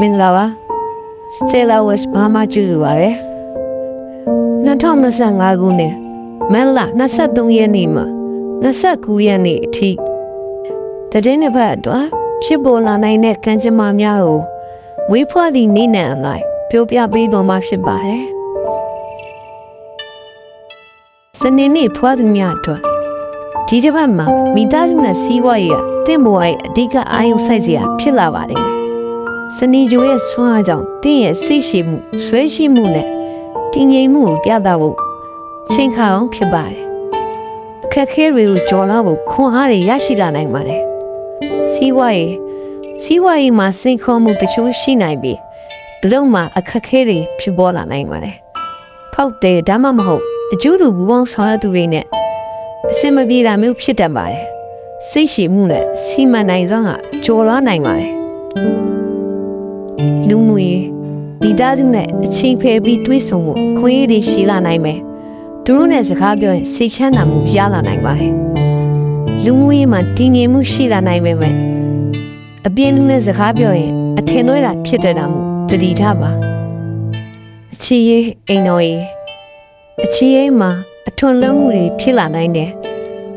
မင်္ဂလာပါ Stella West ဘာမှကြည့်ရပါတယ်2025ခုနှစ်မန်လ23ရက်နေ့မှာ29ရက်နေ့အထိတည်င်းတစ်ပတ်အတွက်ဖြစ်ပေါ်လာနိုင်တဲ့ကံကြမ္မာများကိုဝေးဖွားသည့်နေ့နဲ့အလိုက်ပြောပြပေးတော်မှာဖြစ်ပါတယ်စနေနေ့ဖွားသူများအတွက်ဒီတစ်ပတ်မှာမိသားစုနဲ့စီးပွားရေးကတင့်ဘဝရဲ့အဓိကအာရုံစိုက်စရာဖြစ်လာပါတယ် စနေဂျိုရဲ့ဆွမ်းအားကြောင့်တင့်ရဲ့စိတ်ရှိမှုဆွဲရှိမှုနဲ့တည်ငြိမ်မှုကိုပြသဖို့ချိန်ခါအောင်ဖြစ်ပါတယ်အခက်အခဲတွေကိုကြော်လာဖို့ခွန်အားတွေရရှိလာနိုင်ပါတယ်စီးပွားရေးစီးပွားရေးမှာစိန်ခေါ်မှုတချို့ရှိနိုင်ပြီးအလုံးမှာအခက်အခဲတွေဖြစ်ပေါ်လာနိုင်ပါတယ်ဖောက်တယ်ဒါမှမဟုတ်အကျိုးတူဘူပေါင်းဆောင်ရသူတွေနဲ့အစင်မပြေတာမျိုးဖြစ်တတ်ပါတယ်စိတ်ရှိမှုနဲ့စီမံနိုင်စွမ်းကကြော်လွားနိုင်ပါတယ် လူမှုရေးမိသားစုနဲ့အချိန်ဖယ်ပြီးတွေးဆုံမှုခွင့်ရည်တွေရှိလာနိုင်မယ်သူတို့နဲ့စကားပြောရင်စိတ်ချမ်းသာမှုရလာနိုင်ပါတယ်လူမှုရေးမှာတည်ငြိမ်မှုရှိလာနိုင်ပေမဲ့အပြင်းလူနဲ့စကားပြောရင်အထင်လွဲတာဖြစ်တဲ့တာမို့တတိထားပါအခြေရေးအိမ်တော်ရေးအခြေရေးမှာအထွန်လွှမ်းမှုတွေဖြစ်လာနိုင်တယ်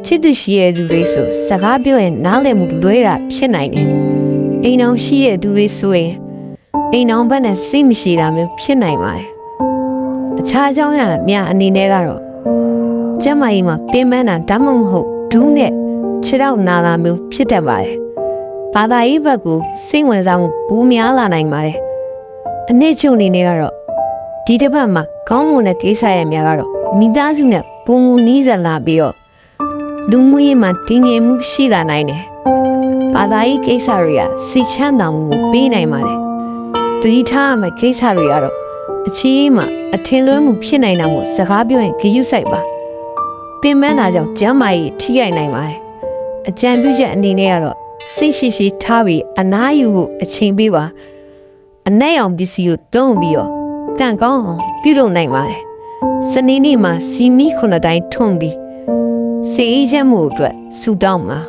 ချစ်သူရှိရဲ့သူတွေဆိုစကားပြောရင်နားလည်မှုလွဲတာဖြစ်နိုင်တယ်အိမ်တော်ရှိရဲ့သူတွေဆိုရင် အိမ်တော်ဘက်နဲ့စိတ်မရှိတာမျိုးဖြစ်နိုင်ပါတယ်အခြားအကြောင်းအရာများအနေနဲ့ကတော့ကျမကြီးမှာပင်ပန်းတာဒါမှမဟုတ်ဒူးနဲ့ခြေထောက်နာတာမျိုးဖြစ်တတ်ပါတယ်ဘာသာရေးဘက်ကိုစိတ်ဝင်စားမှုဘူးများလာနိုင်ပါတယ်အနည်းချုပ်အနေနဲ့ကတော့ဒီတစ်ပတ်မှာခေါင်းမွန်တဲ့ကိစ္စရဲ့များကတော့မိသားစုနဲ့ပုံမူနီးစပ်လာပြီးတော့လူမှုရေးမှာတည်ငြိမ်မှုရှိလာနိုင်တယ်ဘာသာရေးကိစ္စတွေကစိတ်ချမ်းသာမှုကိုပေးနိုင်ပါတယ် တတိထားရမယ့်ကိစ္စတွေကတော့အချီးမှာအထင်လွဲမှုဖြစ်နိုင်တာမို့စကားပြောရင်ဂရုစိုက်ပါပင်ပန်းတာကြောင့်ကျမ်းမာရေးထိခိုက်နိုင်ပါတယ်အကြံပြုချက်အနေနဲ့ကတော့စိတ်ရှိရှိထားပြီးအနားယူဖို့အချိန်ပေးပါအနက်ရောင်ပစ္စည်းကိုတုံးပြီးတော့ကန့်ကောင်းအောင်ပြုလုပ်နိုင်ပါတယ်စနေနေ့မှာစီမီခုနှစ်တိုင်းထွန်ပြီးစေအေးချက်မှုအတွက်ဆူတောင်းပါ